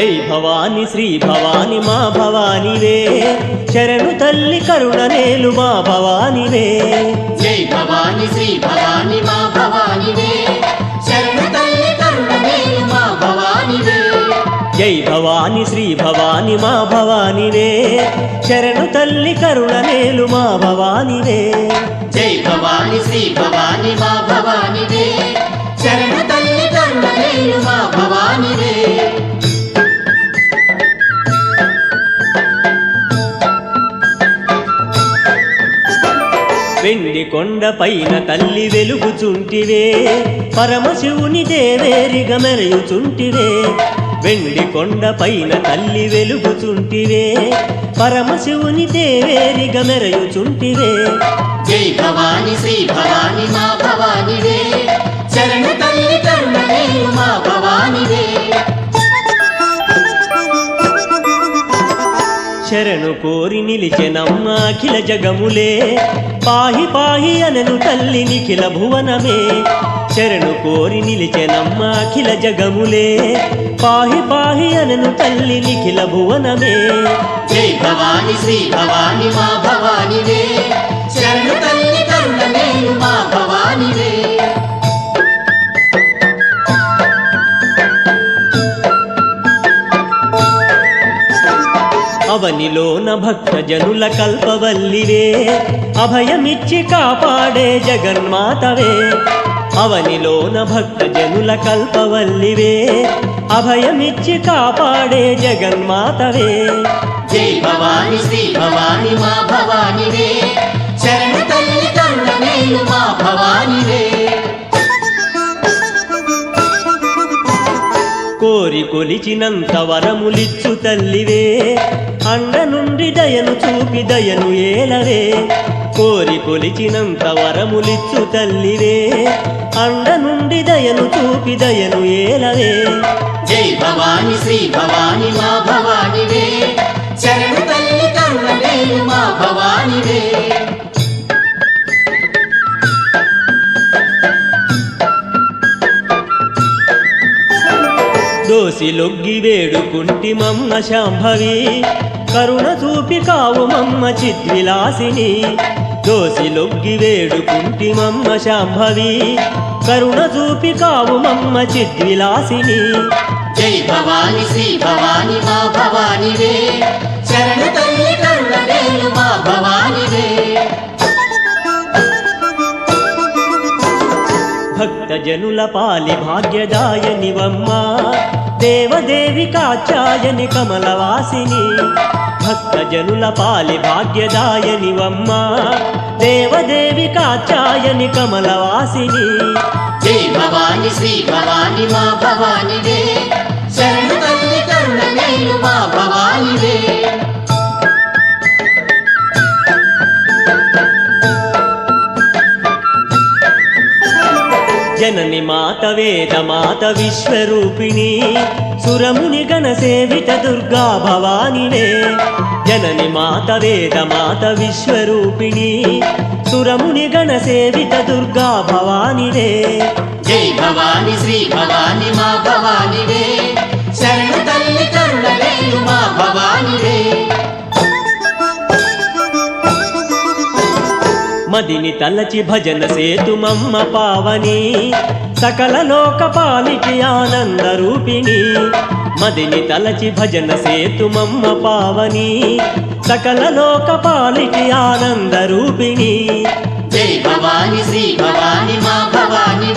జై భవాని శ్రీ భవాని మా భవానివే. శరణు తల్లి కరుణ నేలు మా భవానివే. జై భవాని శ్రీ భవాని మా భవానివే. శరణ తల్లి కరుణ నేను మా భవానివే. జై భవాని శ్రీ భవాని మా భవానివే. శరణు తల్లి కరుణ నేలు మా భవానివే. జై భవాని శ్రీ భవాని మా భవానివే. వెండి కొండ పైన తల్లి వెలుగుచుంటివే పరమశివుని దేవేరిగ మెరయుచుంటివే. వెండి కొండ పైన తల్లి వెలుగుచుంటివే పరమశివుని దేవేరిగ మెరయుచుంటివే. జై భవాని శ్రీ భవాని మా భవానివే. చరణ తల్లి కరుణ మా భవానివే. శరణు కోరి నిలిచెనమ్మా అఖిల జగములే. పాహి పాహి అనను తల్లి నిఖిల భువనమే. శరణు కోరి నిలిచెనమ్మా అఖిల జగములే. పాహి పాహి అనను తల్లి నిఖిల భువనమే. జై భవాని శ్రీ భవాని మా భవానివే. శరణు తల్లి అవనిలోన భక్త జనుల కల్పవల్లివే అభయమిచ్చి కాపాడే జగన్మాతవే. అవనిలోన భక్త జనుల కల్పవల్లివే అభయమిచ్చి కాపాడే జగన్మాతవే. జై భవాని శ్రీ భవాని మా భవానివే. శరణ తల్లి కరుణ నేను మా భవానివే. కోరి కొలిచినంత వరములిచ్చు తల్లివే. అండ నుండి దయను చూపి దయను ఏలవే. కోరి కొలిచినంత వరములిచ్చు తల్లివే. అండ నుండి దయను చూపి దయను ఏలవే. జై భవాని శ్రీ భవాని మా భవానివే. శరణ తల్లి కరుణ మా భవానివే. దోసి లొగ్గి వేడుకుంటి మమ్మ శాంభవి. కరుణ చూపి కావు మమ్మ చిద్విలాసిని. దోసి లొగ్గి వేడుకుంటి మమ్మ శాంభవి. కరుణ చూపి కావు మమ్మ చిద్విలాసిని. జై భవాని శ్రీ భవాని మా భవానివే. శరణ తల్లి కరుణ నేను మా భవానివే. జనుల పాలి భాగ్యదాయనివమ్మ. దేవదేవి కాచాయని కమలవాసిని. భక్తజనుల పాలి భాగ్యదాయనివమ్మ. దేవదేవి కాచాయని కమలవాసిని. జై భవాని శ్రీ భవాని మా భవానివే శరణ జనని మాత వేద మాత విశ్వరూపిణి. సురముని గణ సేవిత దుర్గా భవానివే. జనని మాత వేద మాత విశ్వరూపిణి. సురముని గణ సేవిత దుర్గా భవానివే. జై భవాని శ్రీ భవాని మా భవానివే. శరణ తల్లి కరుణలేయు మా భవానివే మదిని తలచి భజన సేతుమమ్మ పావని. సకల లోక పాలికి ఆనంద రూపిణి. మదిని తలచి భజన సేతుమమ్మ పావని. సకల లోక పాలికి ఆనంద రూపిణి. జై భవాని శ్రీ భవాని మా భవాని